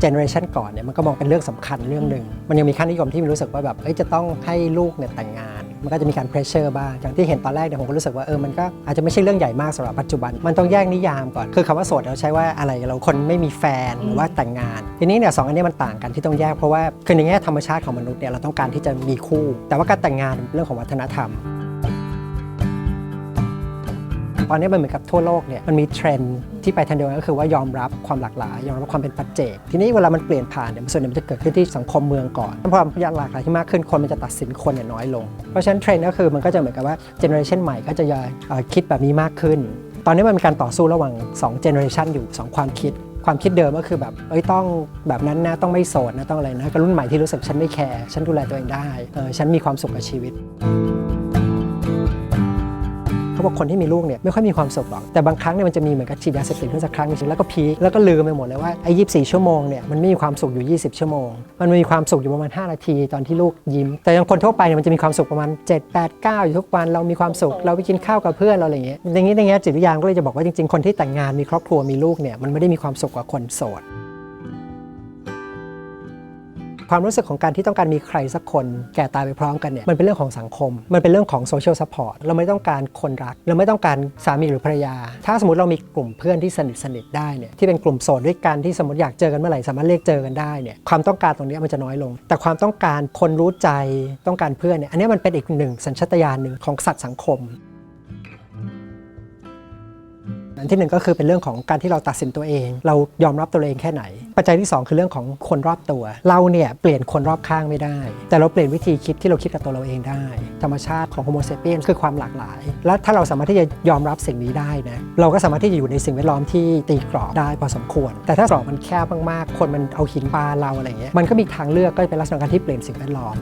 เจเนอเรชันก่อนเนี่ยมันก็มองเป็นเรื่องสำคัญเรื่องหนึ่งมันยังมีค่านิยมที่มีรู้สึกว่าแบบเอ้ยจะต้องให้ลูกเนี่ยแต่งงาน มันก็จะมีการเพรสเชอร์บ้างอย่างที่เห็นตอนแรกเนี่ยผมก็รู้สึกว่าเออมันก็อาจจะไม่ใช่เรื่องใหญ่มากสำหรับปัจจุบัน มันต้องแยกนิยามก่อน คือคำว่าโสดเราใช้ว่าอะไรเราคนไม่มีแฟนหรือว่าแต่งงาน ทีนี้เนี่ยสองอันนี้มันต่างกันที่ต้องแยกเพราะว่าคือในแง่ธรรมชาติของมนุษย์เนี่ยเราต้องการที่จะมีคู่ แต่ว่าการแต่งงานเป็นเรื่องของวัฒนธรรม ตอนนี้มันเหมือนกับทั่วโลกเนี่ยมันมีเทรนด์ที่ไปทางเดียวกันก็คือว่ายอมรับความหลากหลาย ยอมรับความเป็นปัจเจก ทีนี้เวลามันเปลี่ยนผ่านเนี่ยส่วนใหญ่งมันจะเกิดขึ้นที่สังคมเมืองก่อนพอความหลากหลายที่มากขึ้นคนมันจะตัดสินคนเนี่ยน้อยลง เพราะฉะนั้นเทรนด์ก็คือมันก็จะเหมือนกับว่าเจเนอเรชันใหม่ก็จะเอ่อคิดแบบนี้มากขึ้น ตอนนี้มันมีการต่อสู้ระหว่าง2เจเนอเรชันอยู่ 2 ความคิดความคิดเดิมก็คือแบบเอ้ยต้องแบบนั้นนะต้องไม่โสดนะต้องอะไรนะกับรุ่นใหม่ที่รู้สึกฉันไม่แคร์ฉันดูแลตัวเองได้เออฉันมีความสุขกับชีวิต เขาบอกคนที่มีลูกเนี่ยไม่ค่อยมีความสุขหรอก แต่บางครั้งเนี่ยมันจะมีเหมือนกับฉีดยาเสพติดขึ้นสักครั้งหนึ่งแล้วก็พีคแล้วก็ลืมไปหมดเลยว่าไอ้ยีชั่วโมงเนี่ยมันไม่มีความสุขอยู่ 20 ชั่วโมง มันมีความสุขอยู่ประมาณ 5 นาทีตอนที่ลูกยิ้ม แต่อย่างคนทั่วไปเนี่ยมันจะมีความสุขประมาณ 7 8 9 อยู่ทุกวันเรามีความสุขเราไปกินข้าวกับเพื่อนเราอะไรอย่างเงี้ยอย่างนี้ในแง่จิตวิทยาก็เลยจะบอกว่าจริงๆคนที่แต่งงานมีครอบครัวมีลูกเนี่ยมันไม่ได้มีความสุขกว่าคนโสด ความรู้สึกของการที่ต้องการมีใครสักคน แก่ตายไปพร้อมกันเนี่ยมันเป็นเรื่องของสังคม มันเป็นเรื่องของโซเชียลซัพพอร์ตเราไม่ต้องการคนรัก เราไม่ต้องการสามีหรือภรรยา ถ้าสมมติเรามีกลุ่มเพื่อนที่สนิทสนิทได้เนี่ยที่เป็นกลุ่มโสดด้วยกันที่สมมติอยากเจอกันเมื่อไหร่สามารถเรียกเจอกันได้เนี่ยความต้องการตรงนี้มันจะน้อยลง แต่ความต้องการคนรู้ใจต้องการเพื่อนเนี่ยอันนี้มันเป็นอีกหนึ่งสัญชาตญาณหนึ่งของสัตว์สังคม อันที่หนึ่งก็คือเป็นเรื่องของการที่เราตัดสินตัวเอง เรายอมรับตัวเองแค่ไหน ปัจจัยที่ 2 คือเรื่องของคนรอบตัว เราเนี่ยเปลี่ยนคนรอบข้างไม่ได้ แต่เราเปลี่ยนวิธีคิดที่เราคิดกับตัวเราเองได้ ธรรมชาติของโฮโมเซเปียนคือความหลากหลาย และถ้าเราสามารถที่จะยอมรับสิ่งนี้ได้นะเราก็สามารถที่จะอยู่ในสิ่งแวดล้อมที่ตีกรอบได้พอสมควร แต่ถ้ากรอบมันแคบมากๆ คนมันเอาหินปาเราอะไรเงี้ยมันก็มีทางเลือกก็เป็นลักษณะการที่เปลี่ยนสิ่งแวดล้อม